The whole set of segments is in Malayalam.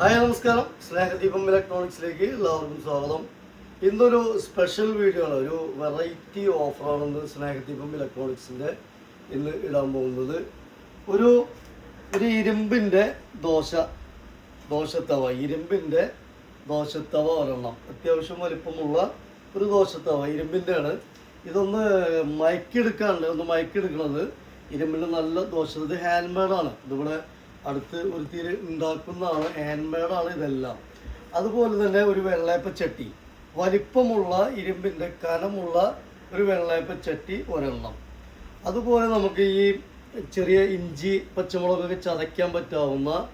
ഹായ് നമസ്കാരം. സ്നേഹദീപം ഇലക്ട്രോണിക്സിലേക്ക് എല്ലാവർക്കും സ്വാഗതം. ഇന്നൊരു സ്പെഷ്യൽ വീഡിയോ ആണ്. ഒരു വെറൈറ്റി ഓഫറാണെന്ന് സ്നേഹദീപം ഇലക്ട്രോണിക്സിന്റെ ഇന്ന് ഇടാൻ പോകുന്നത്. ഒരു ഒരു ഇരുമ്പിന്റെ ദോശ ദോശത്തവ ഇരുമ്പിന്റെ ദോശത്തവ ഒരെണ്ണം. അത്യാവശ്യം വലിപ്പമുള്ള ഒരു ദോശത്തവ ഇരുമ്പിന്റെ ആണ് ഇതൊന്ന് മയക്കെടുക്കാണ്ട് ഒന്ന് മയക്കെടുക്കണത് ഇരുമ്പിന്റെ നല്ല ദോശ ഇത് ഹാൻഡ് മെയ്ഡാണ് ഇതിവിടെ അടുത്ത് ഒരു തീരെ ഉണ്ടാക്കുന്നതാണ് ഹാൻഡ് ഇതെല്ലാം. അതുപോലെ തന്നെ ഒരു വെള്ളയപ്പ ചട്ടി. വലിപ്പമുള്ള ഇരുമ്പിന്റെ കനമുള്ള ഒരു വെള്ളയപ്പ ചട്ടി ഒരെണ്ണം. അതുപോലെ നമുക്ക് ഈ ചെറിയ ഇഞ്ചി പച്ചമുളകൊക്കെ ചതയ്ക്കാൻ പറ്റാവുന്ന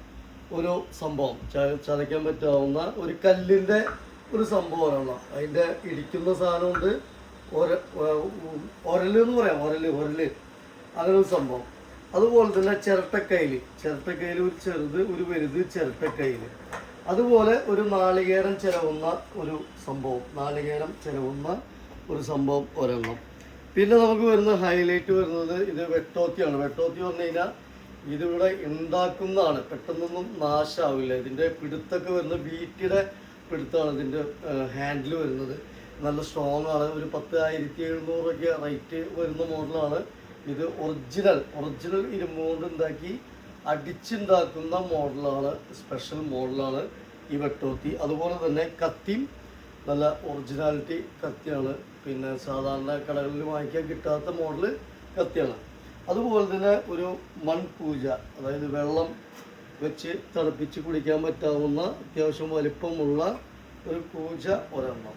ഒരു സംഭവം. ചതയ്ക്കാൻ പറ്റാവുന്ന ഒരു കല്ലിന്റെ ഒരു സംഭവം ഒരെണ്ണം. അതിന്റെ ഇടിക്കുന്ന സാധനമുണ്ട്. ഒര ഒരൽ എന്ന് പറയാം. ഒരൽ ഒരൽ അങ്ങനെ ഒരു സംഭവം. അതുപോലെ തന്നെ ചിരട്ടക്കയിൽ ചിരട്ടക്കയിൽ ഒരു ചെറുത് ഒരു വലുത് ചിരട്ടക്കയിൽ അതുപോലെ ഒരു നാളികേരം ചിലവുന്ന ഒരു സംഭവം. നാളികേരം ചിലവുന്ന ഒരു സംഭവം ഒരെണ്ണം. പിന്നെ നമുക്ക് വരുന്ന ഹൈലൈറ്റ് വരുന്നത് ഇത് വെട്ടോത്തിയാണ്. വെട്ടോത്തി പറഞ്ഞു കഴിഞ്ഞാൽ ഇതിവിടെ ഉണ്ടാക്കുന്നതാണ് പെട്ടെന്നൊന്നും നാശാവില്ല. ഇതിന്റെ പിടുത്തൊക്കെ വരുന്നത് ബീറ്റിയുടെ പിടുത്താണ് ഇതിന്റെ ഹാൻഡിൽ വരുന്നത്. നല്ല സ്ട്രോങ് ആണ്. ഒരു പത്ത് ആയിരത്തി എഴുന്നൂറൊക്കെ റേറ്റ് വരുന്ന മോഡലാണ് ഇത് ഒറിജിനൽ ഒറിജിനൽ ഇരുമ്പ് കൊണ്ട് ഉണ്ടാക്കി അടിച്ചുണ്ടാക്കുന്ന മോഡലാണ് സ്പെഷ്യൽ മോഡലാണ് ഈ വെട്ടോത്തി. അതുപോലെ തന്നെ കത്തിയും നല്ല ഒറിജിനാലിറ്റി കത്തിയാണ്. പിന്നെ സാധാരണ കടകളിൽ വാങ്ങിക്കാൻ കിട്ടാത്ത മോഡൽ കത്തിയാണ്. അതുപോലെ തന്നെ ഒരു മൺപൂജ അതായത് വെള്ളം വെച്ച് തിളപ്പിച്ച് കുടിക്കാൻ പറ്റാവുന്ന അത്യാവശ്യം വലിപ്പമുള്ള ഒരു പൂജ ഒരെണ്ണം.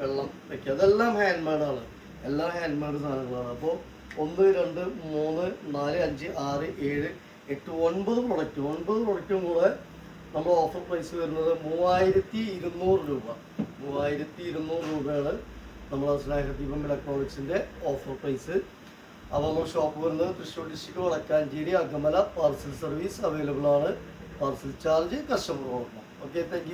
വെള്ളം വെക്കുക. അതെല്ലാം ഹാൻഡ്മെയ്ഡാണ് എല്ലാം ഹാൻഡ്മെയ്ഡ് സാധനങ്ങളാണ്. അപ്പോൾ ഒന്ന് രണ്ട് മൂന്ന് നാല് അഞ്ച് ആറ് ഏഴ് എട്ട് ഒൻപത് പ്രൊഡക്റ്റ് ഒൻപത് പ്രൊഡക്റ്റും കൂടെ നമ്മൾ ഓഫർ പ്രൈസ് വരുന്നത് മൂവായിരത്തി ഇരുന്നൂറ് രൂപ. മൂവായിരത്തി ഇരുന്നൂറ് രൂപയാണ് നമ്മൾ സ്നേഹദീപം ഇലക്ട്രോണിക്സിന്റെ ഓഫർ പ്രൈസ് അപ്പോൾ നമ്മൾ ഷോപ്പ് വരുന്നത് Thrissur district Vadakkanchery Akamala parcel service available ആണ്. പാർസൽ ചാർജ് കസ്റ്റമർ ഓർമ്മ. Okay thank